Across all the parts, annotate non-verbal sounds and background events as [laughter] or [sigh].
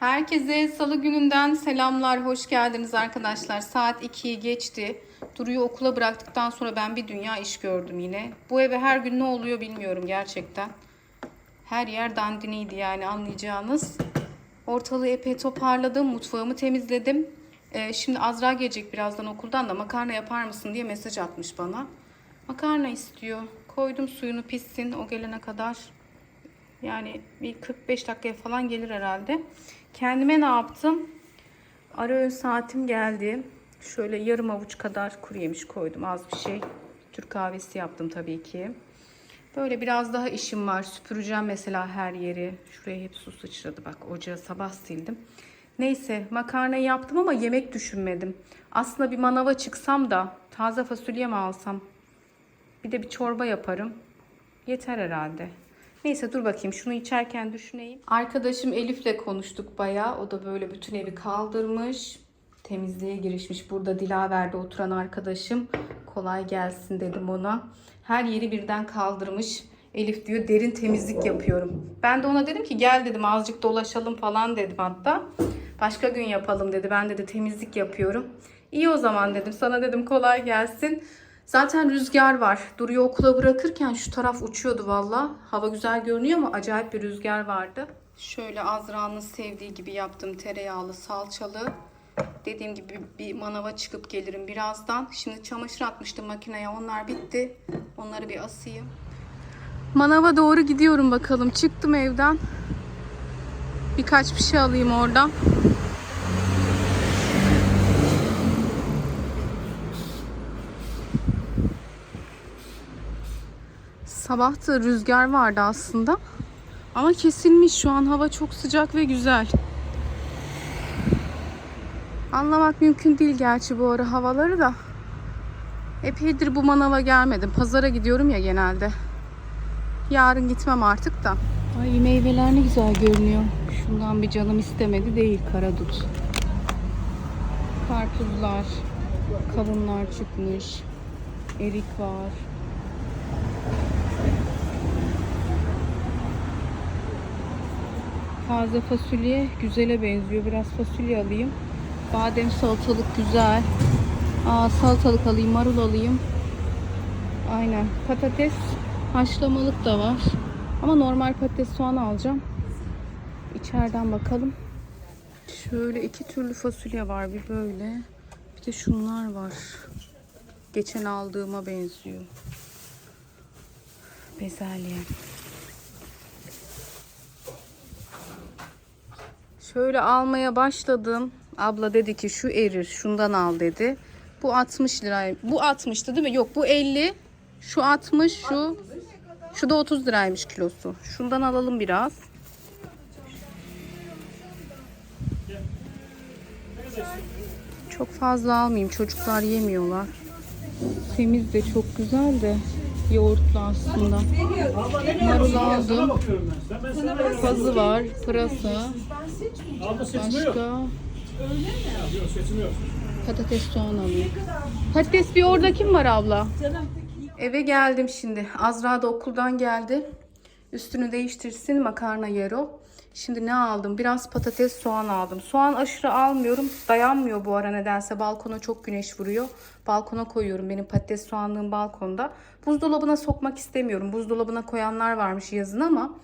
Herkese salı gününden selamlar, hoş geldiniz arkadaşlar. Saat 2'yi geçti. Duru'yu okula bıraktıktan sonra ben bir dünya iş gördüm yine. Bu eve her gün ne oluyor bilmiyorum gerçekten. Her yer dandiniydi yani anlayacağınız. Ortalığı epey toparladım, mutfağımı temizledim. Ee, şimdi Azra gelecek birazdan okuldan da makarna yapar mısın diye mesaj atmış bana. Makarna istiyor. Koydum suyunu pişsin o gelene kadar. Yani bir 45 dakikaya falan gelir herhalde. Kendime ne yaptım? Ara öğün saatim geldi. Şöyle yarım avuç kadar kuru yemiş koydum. Az bir şey. Türk kahvesi yaptım tabii ki. Böyle biraz daha işim var. Süpüreceğim mesela her yeri. Şuraya hep su sıçradı bak. Ocağı sabah sildim. Neyse makarna yaptım ama yemek düşünmedim. Aslında bir manava çıksam da taze fasulye mi alsam? Bir de bir çorba yaparım. Yeter herhalde. Neyse dur bakayım şunu içerken düşüneyim. Arkadaşım Elif'le konuştuk bayağı. O da böyle bütün evi kaldırmış. Temizliğe girişmiş. Burada Dilaver'de oturan arkadaşım. Kolay gelsin dedim ona. Her yeri birden kaldırmış. Elif diyor derin temizlik yapıyorum. Ben de ona dedim ki gel dedim azıcık dolaşalım falan dedim hatta. Başka gün yapalım dedi. Ben dedi temizlik yapıyorum. İyi o zaman dedim. Sana dedim kolay gelsin. Zaten rüzgar var. Duru'yu okula bırakırken şu taraf uçuyordu valla. Hava güzel görünüyor ama acayip bir rüzgar vardı. Şöyle Azra'nın sevdiği gibi yaptım tereyağlı salçalı. Dediğim gibi bir manava çıkıp gelirim birazdan. Şimdi çamaşır atmıştım makineye. Onlar bitti. Onları bir asayım. Manava doğru gidiyorum bakalım. Çıktım evden. Birkaç bir şey alayım oradan. Sabah da rüzgar vardı aslında. Ama kesilmiş şu an hava çok sıcak ve güzel. Anlamak mümkün değil gerçi bu ara havaları da. Epeydir bu manava gelmedim. Pazara gidiyorum ya genelde. Yarın gitmem artık da. Ay meyveler ne güzel görünüyor. Şundan bir canım istemedi değil karadut. Karpuzlar, kavunlar çıkmış. Erik var. Taze fasulye güzele benziyor. Biraz fasulye alayım. Badem salatalık güzel. Aa, salatalık alayım, marul alayım. Aynen. Patates haşlamalık da var. Ama normal patates soğan alacağım. İçeriden bakalım. Şöyle iki türlü fasulye var. Bir böyle. Bir de şunlar var. Geçen aldığıma benziyor. Bezelye. Şöyle almaya başladım. Abla dedi ki şu erir şundan al dedi. Bu 60 lira. Bu 60'tı değil mi? Yok bu 50. Şu 60 şu. Şu da 30 liraymış kilosu. Şundan alalım biraz. Çok fazla almayayım. Çocuklar yemiyorlar. Temiz de çok güzel de yoğurtlu aslında. Marul aldım. Pazı var, pırasa. Başka patates soğan alayım. Patates bir orada kim var abla? Eve geldim şimdi. Azra da okuldan geldi. Üstünü değiştirsin makarna yer o. Şimdi ne aldım? Biraz patates soğan aldım. Soğan aşırı almıyorum. Dayanmıyor bu ara nedense. Balkona çok güneş vuruyor. Balkona koyuyorum. Benim patates soğanlığım balkonda. Buzdolabına sokmak istemiyorum. Buzdolabına koyanlar varmış yazın ama.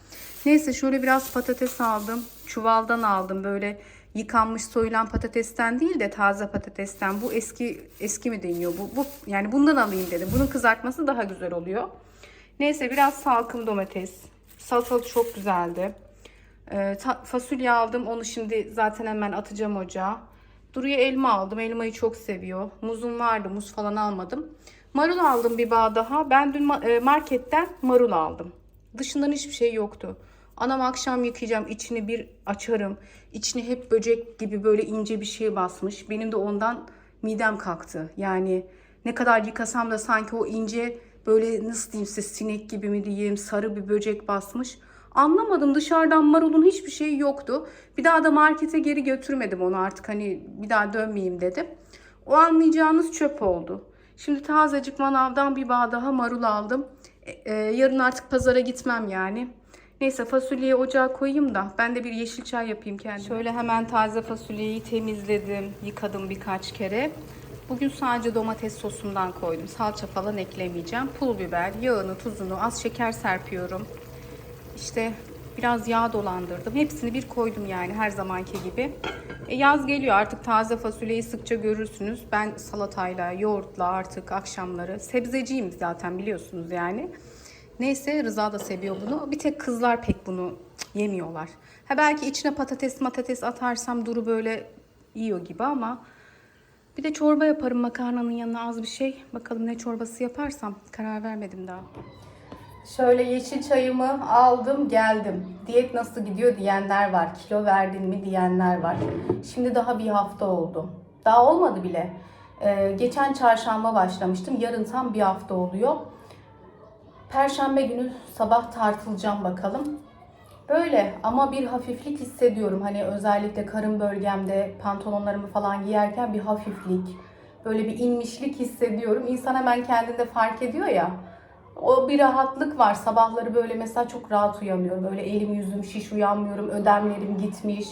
Neyse şöyle biraz patates aldım. Çuvaldan aldım. Böyle yıkanmış soyulan patatesten değil de taze patatesten. Bu eski eski mi deniyor? Bu, bu yani bundan alayım dedim. Bunun kızartması daha güzel oluyor. Neyse biraz salkım domates. Salatalık çok güzeldi. Ee, fasulye aldım. Onu şimdi zaten hemen atacağım ocağa. Duru'ya elma aldım. Elmayı çok seviyor. Muzum vardı. Muz falan almadım. Marul aldım bir bağ daha. Ben dün e, marketten marul aldım. Dışından hiçbir şey yoktu. Anam akşam yıkayacağım. içini bir açarım. İçine hep böcek gibi böyle ince bir şey basmış. Benim de ondan midem kalktı. Yani ne kadar yıkasam da sanki o ince böyle nasıl diyeyim size sinek gibi mi diyeyim sarı bir böcek basmış. Anlamadım dışarıdan marulun hiçbir şeyi yoktu. Bir daha da markete geri götürmedim onu artık hani bir daha dönmeyeyim dedim. O anlayacağınız çöp oldu. Şimdi tazecik manavdan bir bağ daha marul aldım. E, e, yarın artık pazara gitmem yani. Neyse fasulyeyi ocağa koyayım da ben de bir yeşil çay yapayım kendime. Şöyle hemen taze fasulyeyi temizledim, yıkadım birkaç kere. Bugün sadece domates sosundan koydum. Salça falan eklemeyeceğim. Pul biber, yağını, tuzunu, az şeker serpiyorum. İşte biraz yağ dolandırdım. Hepsini bir koydum yani her zamanki gibi. E, yaz geliyor artık taze fasulyeyi sıkça görürsünüz. Ben salatayla, yoğurtla artık akşamları. Sebzeciyim zaten biliyorsunuz yani. Neyse Rıza da seviyor bunu. Bir tek kızlar pek bunu yemiyorlar. Ha belki içine patates matates atarsam duru böyle yiyor gibi ama bir de çorba yaparım makarnanın yanına az bir şey. Bakalım ne çorbası yaparsam karar vermedim daha. Şöyle yeşil çayımı aldım geldim. Diyet nasıl gidiyor diyenler var. Kilo verdin mi diyenler var. Şimdi daha bir hafta oldu. Daha olmadı bile. Ee, geçen çarşamba başlamıştım. Yarın tam bir hafta oluyor. Perşembe günü sabah tartılacağım bakalım. Böyle ama bir hafiflik hissediyorum. Hani özellikle karın bölgemde pantolonlarımı falan giyerken bir hafiflik, böyle bir inmişlik hissediyorum. İnsan hemen kendinde fark ediyor ya. O bir rahatlık var. Sabahları böyle mesela çok rahat uyanıyorum. Böyle elim yüzüm şiş uyanmıyorum. Ödemlerim gitmiş.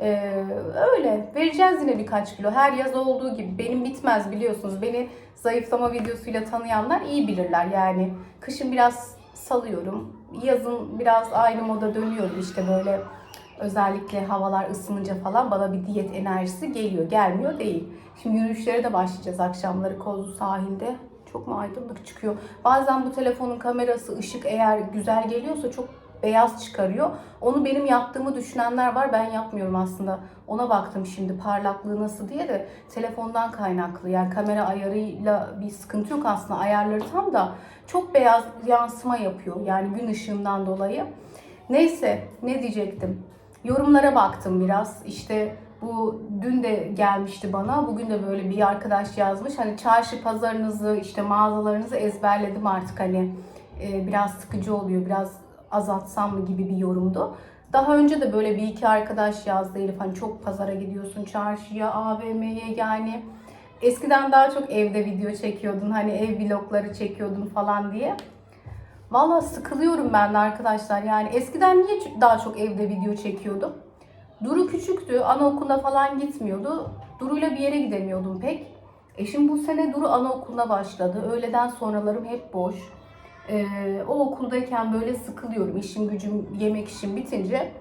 Ee, öyle. Vereceğiz yine birkaç kilo. Her yaz olduğu gibi. Benim bitmez biliyorsunuz. Beni zayıflama videosuyla tanıyanlar iyi bilirler. Yani kışın biraz salıyorum. Yazın biraz aynı moda dönüyorum işte böyle özellikle havalar ısınınca falan bana bir diyet enerjisi geliyor. Gelmiyor değil. Şimdi yürüyüşlere de başlayacağız akşamları Kozlu sahilde. Çok mu aydınlık çıkıyor? Bazen bu telefonun kamerası, ışık eğer güzel geliyorsa çok beyaz çıkarıyor. Onu benim yaptığımı düşünenler var. Ben yapmıyorum aslında. Ona baktım şimdi parlaklığı nasıl diye de telefondan kaynaklı. Yani kamera ayarıyla bir sıkıntı yok aslında. Ayarları tam da çok beyaz yansıma yapıyor. Yani gün ışığından dolayı. Neyse ne diyecektim? Yorumlara baktım biraz. İşte bu dün de gelmişti bana. Bugün de böyle bir arkadaş yazmış. Hani çarşı pazarınızı, işte mağazalarınızı ezberledim artık hani e, biraz sıkıcı oluyor. Biraz azaltsam mı gibi bir yorumdu. Daha önce de böyle bir iki arkadaş yazdı Elif hani çok pazara gidiyorsun çarşıya, AVM'ye yani. Eskiden daha çok evde video çekiyordun hani ev vlogları çekiyordun falan diye. Valla sıkılıyorum ben de arkadaşlar yani eskiden niye daha çok evde video çekiyordum? Duru küçüktü, anaokuluna falan gitmiyordu. Duru'yla bir yere gidemiyordum pek. E şimdi bu sene Duru anaokuluna başladı. Öğleden sonralarım hep boş. Ee, o okuldayken böyle sıkılıyorum. İşim gücüm, yemek işim bitince.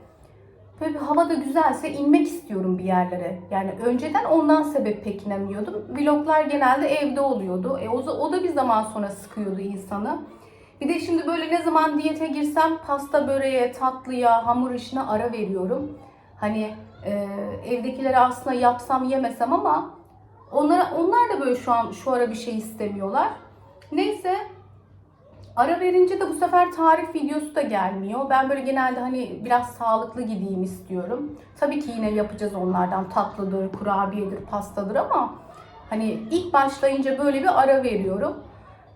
Böyle bir hava da güzelse inmek istiyorum bir yerlere. Yani önceden ondan sebep pek inemiyordum. Vloglar genelde evde oluyordu. E, o, o da bir zaman sonra sıkıyordu insanı. Bir de şimdi böyle ne zaman diyete girsem pasta böreğe, tatlıya, hamur işine ara veriyorum. Hani e, evdekileri aslında yapsam yemesem ama onlar, onlar da böyle şu an şu ara bir şey istemiyorlar. Neyse Ara verince de bu sefer tarif videosu da gelmiyor. Ben böyle genelde hani biraz sağlıklı gideyim istiyorum. Tabii ki yine yapacağız onlardan tatlıdır, kurabiyedir, pastadır ama hani ilk başlayınca böyle bir ara veriyorum.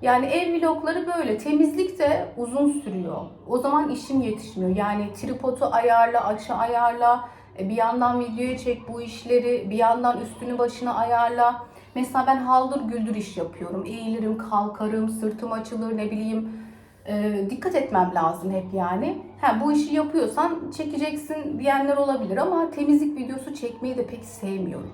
Yani ev vlogları böyle. Temizlik de uzun sürüyor. O zaman işim yetişmiyor. Yani tripodu ayarla, açı ayarla, e, bir yandan videoya çek bu işleri, bir yandan üstünü başına ayarla. Mesela ben haldır güldür iş yapıyorum. Eğilirim, kalkarım, sırtım açılır ne bileyim. Ee, dikkat etmem lazım hep yani. Ha, bu işi yapıyorsan çekeceksin diyenler olabilir ama temizlik videosu çekmeyi de pek sevmiyorum.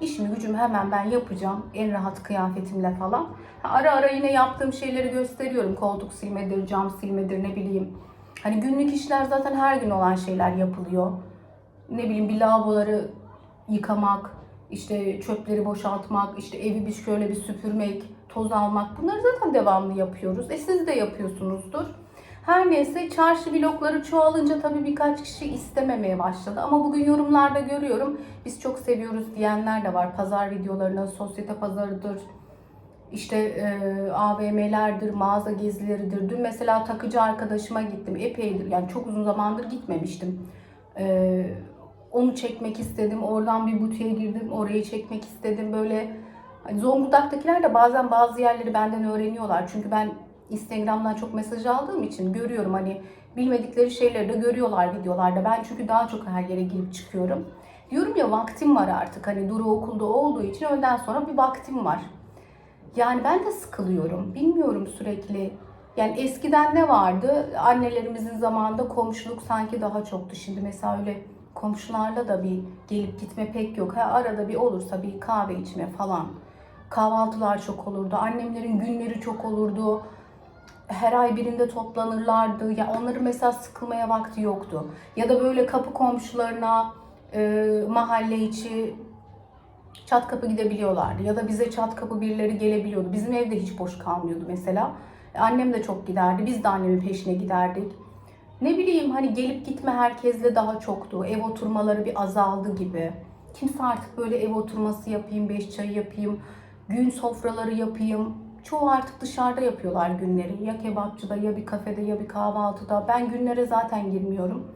İşimi gücümü hemen ben yapacağım. En rahat kıyafetimle falan. Ara ara yine yaptığım şeyleri gösteriyorum. Koltuk silmedir, cam silmedir ne bileyim. Hani günlük işler zaten her gün olan şeyler yapılıyor. Ne bileyim bir lavaboları yıkamak, işte çöpleri boşaltmak, işte evi bir şöyle bir süpürmek, toz almak bunları zaten devamlı yapıyoruz. E siz de yapıyorsunuzdur. Her neyse çarşı vlogları çoğalınca tabii birkaç kişi istememeye başladı. Ama bugün yorumlarda görüyorum biz çok seviyoruz diyenler de var. Pazar videolarına, sosyete pazarıdır, işte e, AVM'lerdir, mağaza gezileridir. Dün mesela takıcı arkadaşıma gittim. Epeydir yani çok uzun zamandır gitmemiştim. E, onu çekmek istedim. Oradan bir butiğe girdim. Orayı çekmek istedim. Böyle hani Zonguldak'takiler de bazen bazı yerleri benden öğreniyorlar. Çünkü ben Instagram'dan çok mesaj aldığım için görüyorum hani bilmedikleri şeyleri de görüyorlar videolarda. Ben çünkü daha çok her yere girip çıkıyorum. Diyorum ya vaktim var artık. Hani Duru okulda olduğu için öğleden sonra bir vaktim var. Yani ben de sıkılıyorum. Bilmiyorum sürekli Yani eskiden ne vardı? Annelerimizin zamanında komşuluk sanki daha çoktu. Şimdi mesela öyle komşularla da bir gelip gitme pek yok. Ha, arada bir olursa bir kahve içme falan. Kahvaltılar çok olurdu. Annemlerin günleri çok olurdu. Her ay birinde toplanırlardı. Ya onların mesela sıkılmaya vakti yoktu. Ya da böyle kapı komşularına, e, mahalle içi çat kapı gidebiliyorlardı. Ya da bize çat kapı birileri gelebiliyordu. Bizim evde hiç boş kalmıyordu mesela. Annem de çok giderdi. Biz de annemin peşine giderdik. Ne bileyim hani gelip gitme herkesle daha çoktu. Ev oturmaları bir azaldı gibi. Kimse artık böyle ev oturması yapayım, beş çay yapayım, gün sofraları yapayım. Çoğu artık dışarıda yapıyorlar günleri. Ya kebapçıda, ya bir kafede, ya bir kahvaltıda. Ben günlere zaten girmiyorum.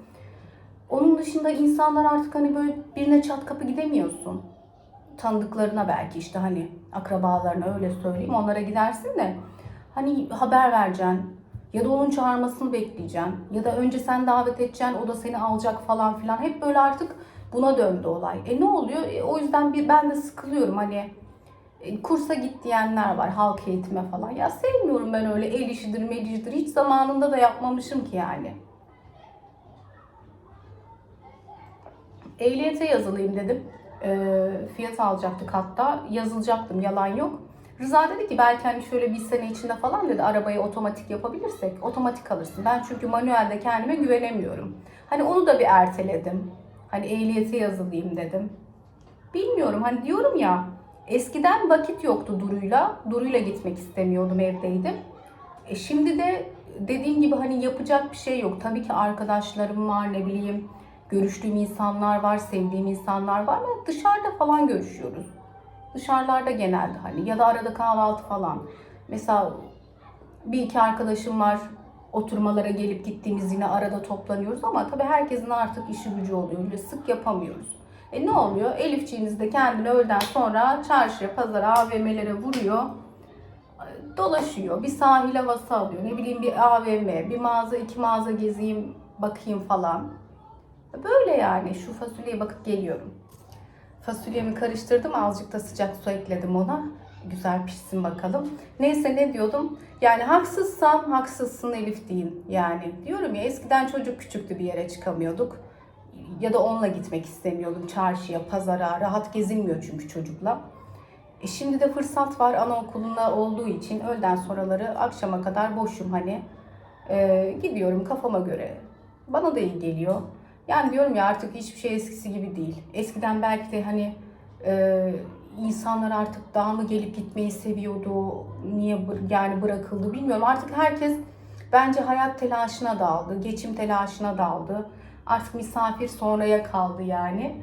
Onun dışında insanlar artık hani böyle birine çat kapı gidemiyorsun. Tanıdıklarına belki işte hani akrabalarına öyle söyleyeyim. Onlara gidersin de hani haber vereceksin. Ya da onun çağırmasını bekleyeceksin. Ya da önce sen davet edeceksin, o da seni alacak falan filan. Hep böyle artık buna döndü olay. E ne oluyor? E, o yüzden bir ben de sıkılıyorum hani kursa git diyenler var halk eğitime falan. Ya sevmiyorum ben öyle el işidir, mel işidir. Hiç zamanında da yapmamışım ki yani. Ehliyete yazılayım dedim. Ee, fiyat alacaktık hatta. Yazılacaktım yalan yok. Rıza dedi ki belki hani şöyle bir sene içinde falan dedi arabayı otomatik yapabilirsek otomatik alırsın. Ben çünkü manuelde kendime güvenemiyorum. Hani onu da bir erteledim. Hani ehliyete yazılayım dedim. Bilmiyorum hani diyorum ya eskiden vakit yoktu Duru'yla. Duru'yla gitmek istemiyordum evdeydim. E şimdi de dediğim gibi hani yapacak bir şey yok. Tabii ki arkadaşlarım var ne bileyim görüştüğüm insanlar var, sevdiğim insanlar var ama dışarıda falan görüşüyoruz. Dışarılarda genelde hani ya da arada kahvaltı falan. Mesela bir iki arkadaşım var oturmalara gelip gittiğimiz yine arada toplanıyoruz ama tabii herkesin artık işi gücü oluyor. Öyle sık yapamıyoruz. E ne oluyor? Elifçiğiniz de kendini öğleden sonra çarşıya, pazara, AVM'lere vuruyor. Dolaşıyor. Bir sahil havası alıyor. Ne bileyim bir AVM, bir mağaza, iki mağaza gezeyim, bakayım falan. Böyle yani. Şu fasulyeye bakıp geliyorum. Fasulyemi karıştırdım. Azıcık da sıcak su ekledim ona. Güzel pişsin bakalım. Neyse ne diyordum? Yani haksızsam haksızsın Elif deyin. Yani diyorum ya eskiden çocuk küçüktü bir yere çıkamıyorduk. Ya da onunla gitmek istemiyordum çarşıya, pazara. Rahat gezilmiyor çünkü çocukla. E şimdi de fırsat var anaokulunda olduğu için öğleden sonraları akşama kadar boşum hani. E, gidiyorum kafama göre. Bana da iyi geliyor. Yani diyorum ya artık hiçbir şey eskisi gibi değil. Eskiden belki de hani e, insanlar artık daha mı gelip gitmeyi seviyordu, niye yani bırakıldı bilmiyorum. Artık herkes bence hayat telaşına daldı, geçim telaşına daldı. Artık misafir sonraya kaldı yani.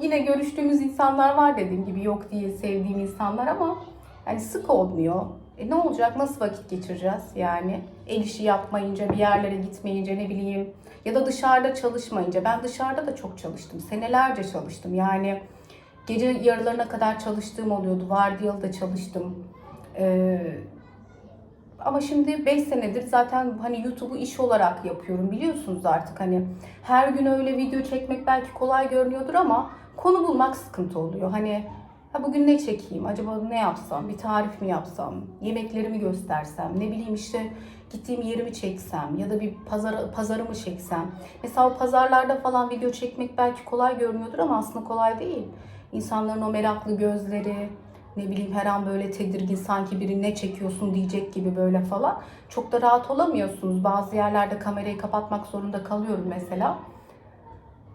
Yine görüştüğümüz insanlar var dediğim gibi yok diye sevdiğim insanlar ama yani sık olmuyor. E ne olacak? Nasıl vakit geçireceğiz yani? El işi yapmayınca, bir yerlere gitmeyince ne bileyim ya da dışarıda çalışmayınca. Ben dışarıda da çok çalıştım. Senelerce çalıştım. Yani gece yarılarına kadar çalıştığım oluyordu. Vardiyalı da çalıştım. Ee, ama şimdi 5 senedir zaten hani YouTube'u iş olarak yapıyorum biliyorsunuz artık hani her gün öyle video çekmek belki kolay görünüyordur ama konu bulmak sıkıntı oluyor. Hani ha bugün ne çekeyim? Acaba ne yapsam? Bir tarif mi yapsam? Yemeklerimi göstersem? Ne bileyim işte gittiğim yerimi çeksem ya da bir pazar pazarımı çeksem. Mesela pazarlarda falan video çekmek belki kolay görünüyordur ama aslında kolay değil. İnsanların o meraklı gözleri, ne bileyim her an böyle tedirgin sanki biri ne çekiyorsun diyecek gibi böyle falan. Çok da rahat olamıyorsunuz. Bazı yerlerde kamerayı kapatmak zorunda kalıyorum mesela.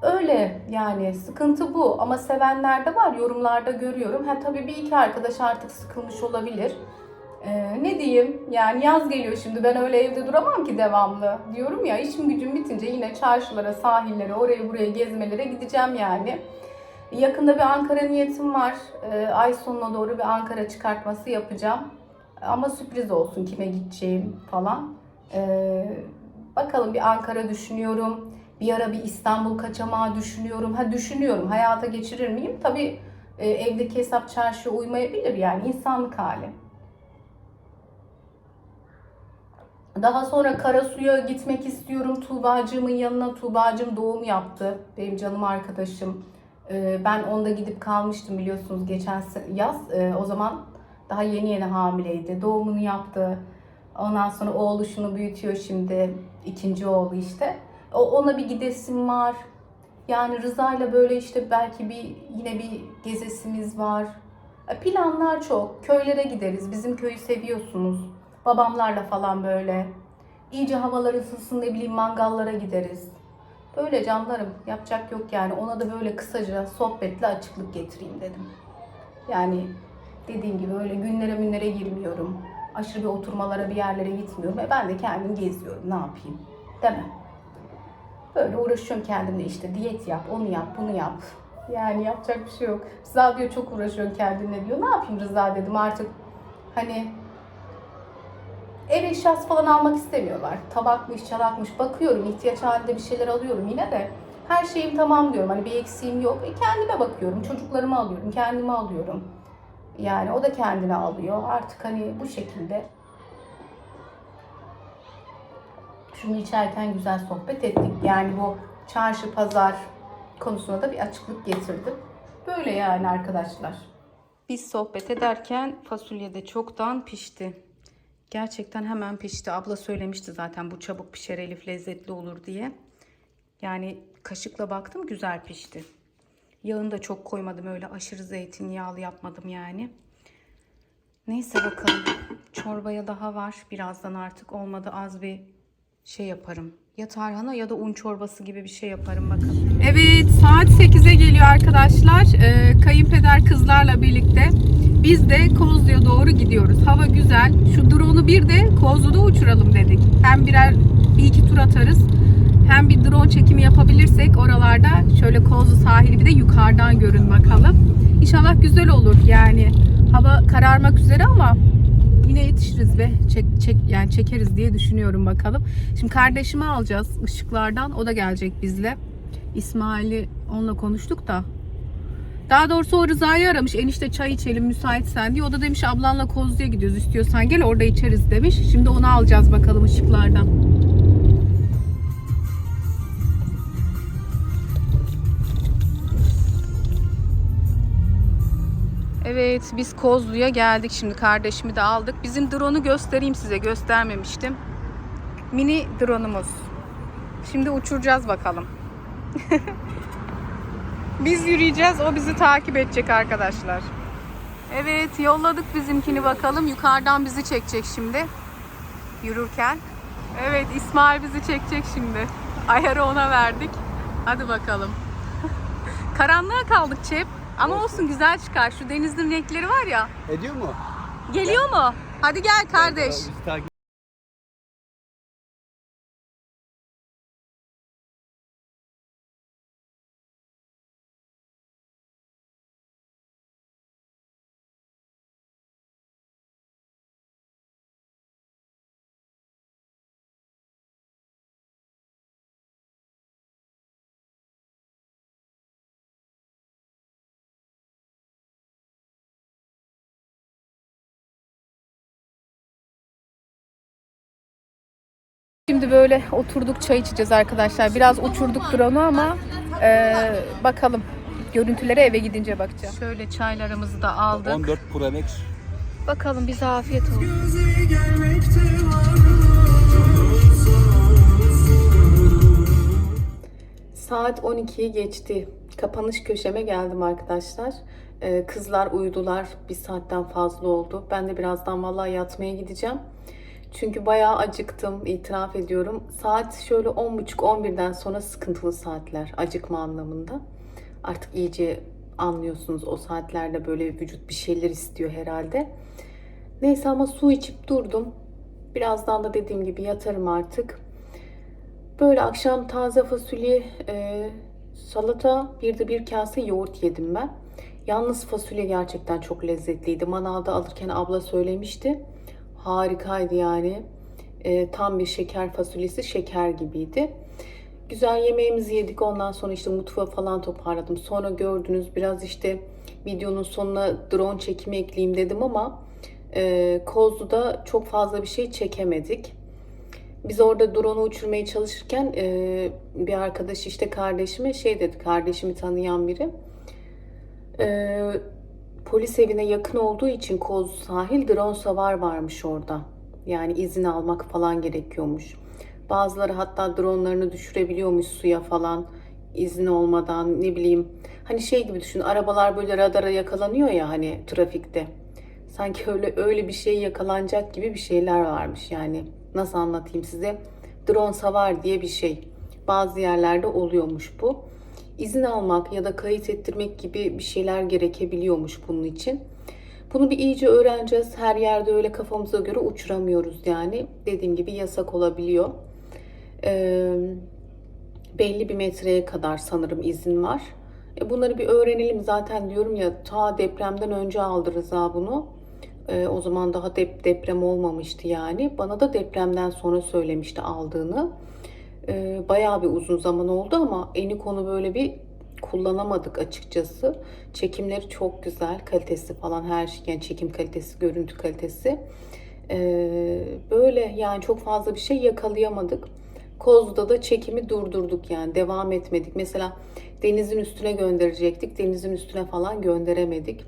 Öyle yani sıkıntı bu ama sevenler de var yorumlarda görüyorum. Ha tabii bir iki arkadaş artık sıkılmış olabilir. Ee, ne diyeyim yani yaz geliyor şimdi ben öyle evde duramam ki devamlı. Diyorum ya işim gücüm bitince yine çarşılara, sahillere, oraya buraya gezmelere gideceğim yani. Yakında bir Ankara niyetim var. Ee, ay sonuna doğru bir Ankara çıkartması yapacağım. Ama sürpriz olsun kime gideceğim falan. Ee, bakalım bir Ankara düşünüyorum. Bir ara bir İstanbul kaçamağı düşünüyorum. Ha düşünüyorum. Hayata geçirir miyim? Tabii e, evdeki hesap çarşıya uymayabilir yani insanlık hali. Daha sonra Karasu'ya gitmek istiyorum. Tuğbacığımın yanına. Tuğbacığım doğum yaptı. Benim canım arkadaşım. Ee, Ben onda gidip kalmıştım biliyorsunuz geçen yaz. Ee, O zaman daha yeni yeni hamileydi. Doğumunu yaptı. Ondan sonra oğlu şunu büyütüyor şimdi. ikinci oğlu işte. O, ona bir gidesim var. Yani Rıza'yla böyle işte belki bir yine bir gezesimiz var. E, Planlar çok. Köylere gideriz. Bizim köyü seviyorsunuz. Babamlarla falan böyle. İyice havalar ısınsın ne bileyim mangallara gideriz. Böyle canlarım yapacak yok yani. Ona da böyle kısaca sohbetle açıklık getireyim dedim. Yani dediğim gibi öyle günlere günlere girmiyorum. Aşırı bir oturmalara bir yerlere gitmiyorum. E ben de kendim geziyorum ne yapayım. Mi? Böyle uğraşıyorum kendimle işte diyet yap, onu yap, bunu yap. Yani yapacak bir şey yok. Rıza diyor çok uğraşıyorsun kendinle diyor. Ne yapayım Rıza dedim artık. Hani ev eşyası falan almak istemiyorlar. Tabakmış, çalakmış. Bakıyorum ihtiyaç halinde bir şeyler alıyorum yine de. Her şeyim tamam diyorum. Hani bir eksiğim yok. E kendime bakıyorum. Çocuklarımı alıyorum. Kendimi alıyorum. Yani o da kendine alıyor. Artık hani bu şekilde şunu içerken güzel sohbet ettik. Yani bu çarşı pazar konusuna da bir açıklık getirdim. Böyle yani arkadaşlar. Biz sohbet ederken fasulye de çoktan pişti. Gerçekten hemen pişti. Abla söylemişti zaten bu çabuk pişer Elif lezzetli olur diye. Yani kaşıkla baktım güzel pişti. Yağını da çok koymadım öyle aşırı zeytinyağlı yapmadım yani. Neyse bakalım. Çorbaya daha var. Birazdan artık olmadı az bir şey yaparım. Ya tarhana ya da un çorbası gibi bir şey yaparım bakalım. Evet saat 8'e geliyor arkadaşlar. Ee, kayınpeder kızlarla birlikte biz de Kozlu'ya doğru gidiyoruz. Hava güzel. Şu drone'u bir de Kozlu'da uçuralım dedik. Hem birer bir iki tur atarız. Hem bir drone çekimi yapabilirsek oralarda şöyle Kozlu sahili bir de yukarıdan görün bakalım. İnşallah güzel olur yani. Hava kararmak üzere ama yine yetişiriz be. Çek, çek, yani çekeriz diye düşünüyorum bakalım. Şimdi kardeşimi alacağız ışıklardan. O da gelecek bizle. İsmail'i onunla konuştuk da. Daha doğrusu o Rıza'yı aramış. Enişte çay içelim müsaitsen diye. O da demiş ablanla Kozlu'ya gidiyoruz. İstiyorsan gel orada içeriz demiş. Şimdi onu alacağız bakalım ışıklardan. Evet biz Kozlu'ya geldik şimdi kardeşimi de aldık. Bizim drone'u göstereyim size göstermemiştim. Mini drone'umuz. Şimdi uçuracağız bakalım. [laughs] biz yürüyeceğiz o bizi takip edecek arkadaşlar. Evet yolladık bizimkini bakalım. Yukarıdan bizi çekecek şimdi. Yürürken. Evet İsmail bizi çekecek şimdi. Ayarı ona verdik. Hadi bakalım. [laughs] Karanlığa kaldık Çep. Ama olsun güzel çıkar. Şu denizin renkleri var ya. Ediyor mu? Geliyor mu? Hadi gel kardeş. Bizi takip- Şimdi böyle oturduk çay içeceğiz arkadaşlar. Biraz uçurduk drone'u ama e, bakalım. Görüntülere eve gidince bakacağım. Şöyle çaylarımızı da aldık. 14 Pro Max. Bakalım bize afiyet olsun. Saat 12'yi geçti. Kapanış köşeme geldim arkadaşlar. Ee, kızlar uyudular. Bir saatten fazla oldu. Ben de birazdan vallahi yatmaya gideceğim. Çünkü bayağı acıktım, itiraf ediyorum. Saat şöyle 10.30-11'den sonra sıkıntılı saatler, acıkma anlamında. Artık iyice anlıyorsunuz o saatlerde böyle vücut bir şeyler istiyor herhalde. Neyse ama su içip durdum. Birazdan da dediğim gibi yatarım artık. Böyle akşam taze fasulye, e, salata, bir de bir kase yoğurt yedim ben. Yalnız fasulye gerçekten çok lezzetliydi. Manavda alırken abla söylemişti. Harikaydı yani. E, tam bir şeker fasulyesi, şeker gibiydi. Güzel yemeğimizi yedik. Ondan sonra işte mutfağı falan toparladım. Sonra gördünüz biraz işte videonun sonuna drone çekimi ekleyeyim dedim ama e, Kozlu'da çok fazla bir şey çekemedik. Biz orada drone'u uçurmaya çalışırken e, bir arkadaş işte kardeşime şey dedi, kardeşimi tanıyan biri. E, polis evine yakın olduğu için Kozlu sahil drone savar varmış orada. Yani izin almak falan gerekiyormuş. Bazıları hatta dronlarını düşürebiliyormuş suya falan izin olmadan ne bileyim. Hani şey gibi düşün arabalar böyle radara yakalanıyor ya hani trafikte. Sanki öyle öyle bir şey yakalanacak gibi bir şeyler varmış yani. Nasıl anlatayım size? Drone savar diye bir şey. Bazı yerlerde oluyormuş bu. İzin almak ya da kayıt ettirmek gibi bir şeyler gerekebiliyormuş bunun için. Bunu bir iyice öğreneceğiz. Her yerde öyle kafamıza göre uçuramıyoruz yani. Dediğim gibi yasak olabiliyor. Ee, belli bir metreye kadar sanırım izin var. E bunları bir öğrenelim zaten diyorum ya ta depremden önce aldı Rıza bunu. E, o zaman daha dep deprem olmamıştı yani. Bana da depremden sonra söylemişti aldığını. E, bayağı bir uzun zaman oldu ama eni konu böyle bir kullanamadık açıkçası. Çekimleri çok güzel, kalitesi falan her şey yani çekim kalitesi, görüntü kalitesi. E, böyle yani çok fazla bir şey yakalayamadık. Kozlu'da da çekimi durdurduk yani devam etmedik. Mesela denizin üstüne gönderecektik. Denizin üstüne falan gönderemedik.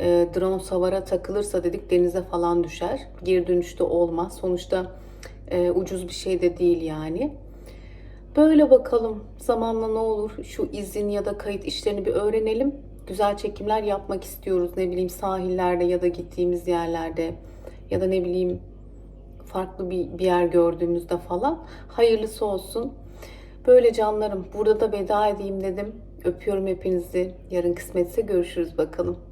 E, drone savara takılırsa dedik denize falan düşer. Geri dönüşte olmaz. Sonuçta e, ucuz bir şey de değil yani. Böyle bakalım zamanla ne olur şu izin ya da kayıt işlerini bir öğrenelim. Güzel çekimler yapmak istiyoruz. Ne bileyim sahillerde ya da gittiğimiz yerlerde ya da ne bileyim farklı bir, bir yer gördüğümüzde falan. Hayırlısı olsun. Böyle canlarım burada da veda edeyim dedim. Öpüyorum hepinizi. Yarın kısmetse görüşürüz bakalım.